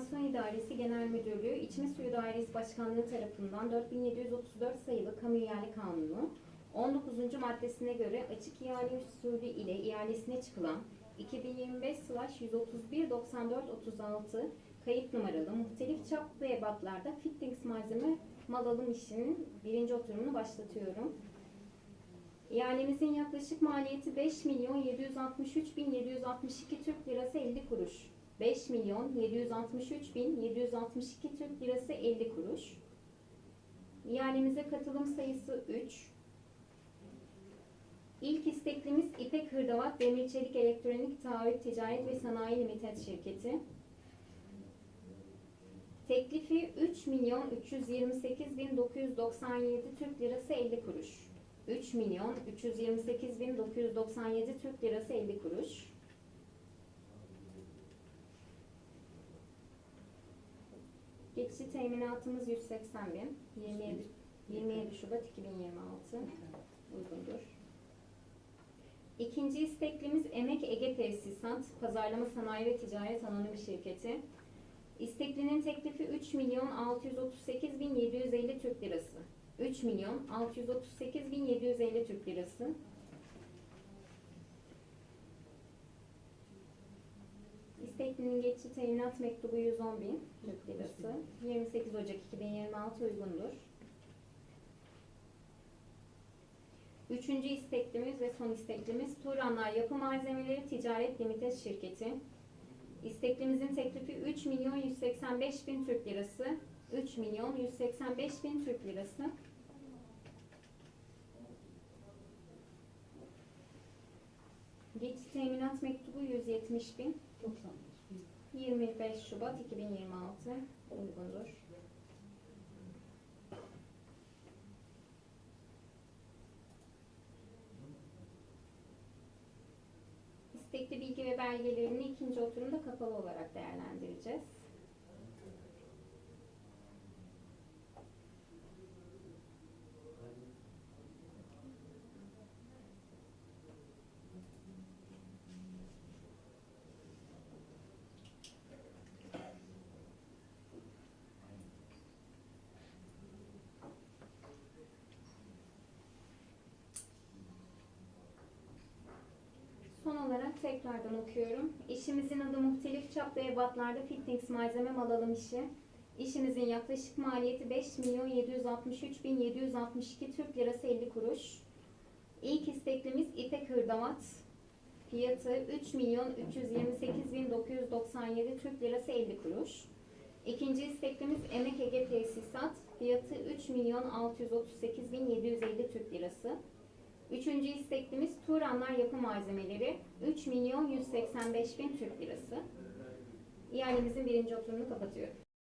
Kanalizasyon İdaresi Genel Müdürlüğü İçme Suyu Dairesi Başkanlığı tarafından 4734 sayılı Kamu İhale Kanunu 19. maddesine göre açık ihale usulü ile ihalesine çıkılan 2025-131-94-36 kayıt numaralı muhtelif çaplı ebatlarda fittings malzeme mal alım işinin birinci oturumunu başlatıyorum. İhalemizin yaklaşık maliyeti 5 milyon 763 bin 762 Türk lirası 50 kuruş. 5 milyon 763 bin 762 Türk lirası 50 kuruş. İhalemize katılım sayısı 3. İlk isteklimiz İpek Hırdavat Demir Çelik Elektronik Taahhüt Ticaret ve Sanayi Limited şirketi. Teklifi 3 milyon 328 bin 997 Türk lirası 50 kuruş. 3 milyon 328 bin 997 Türk lirası 50 kuruş. Geçici teminatımız 180 bin. 27, 27 Şubat 2026 uygundur. İkinci isteklimiz Emek Ege Tesisat, Pazarlama Sanayi ve Ticaret Anonim Şirketi. İsteklinin teklifi 3 milyon 638 bin 750 Türk lirası. 3 milyon 638 bin 750 Türk lirası. İsteklinin geçici teminat mektubu 110 bin Türk lirası. 28 Ocak 2026 uygundur. Üçüncü isteklimiz ve son isteklimiz Turanlar Yapı Malzemeleri Ticaret Limited Şirketi. İsteklimizin teklifi 3 milyon 185 bin Türk lirası. 3 milyon 185 bin Türk lirası. Geçici teminat mektubu 170 bin. 25 Şubat 2026 uygundur. İstekli bilgi ve belgelerini ikinci oturumda kapalı olarak değerlendireceğiz. Son olarak tekrardan okuyorum. İşimizin adı muhtelif çaplı ebatlarda fittings malzeme mal alım işi. İşimizin yaklaşık maliyeti 5 milyon 763 bin 762 Türk lirası 50 kuruş. İlk isteklimiz İpek Hırdavat. Fiyatı 3 milyon 328 bin 997 Türk lirası 50 kuruş. İkinci isteklimiz Emek Ege Tesisat. Fiyatı 3 milyon 638 bin 750 Türk lirası. Üçüncü isteklimiz Turanlar Yapı Malzemeleri 3 milyon 185 bin Türk lirası. İhalemizin birinci oturumunu kapatıyorum.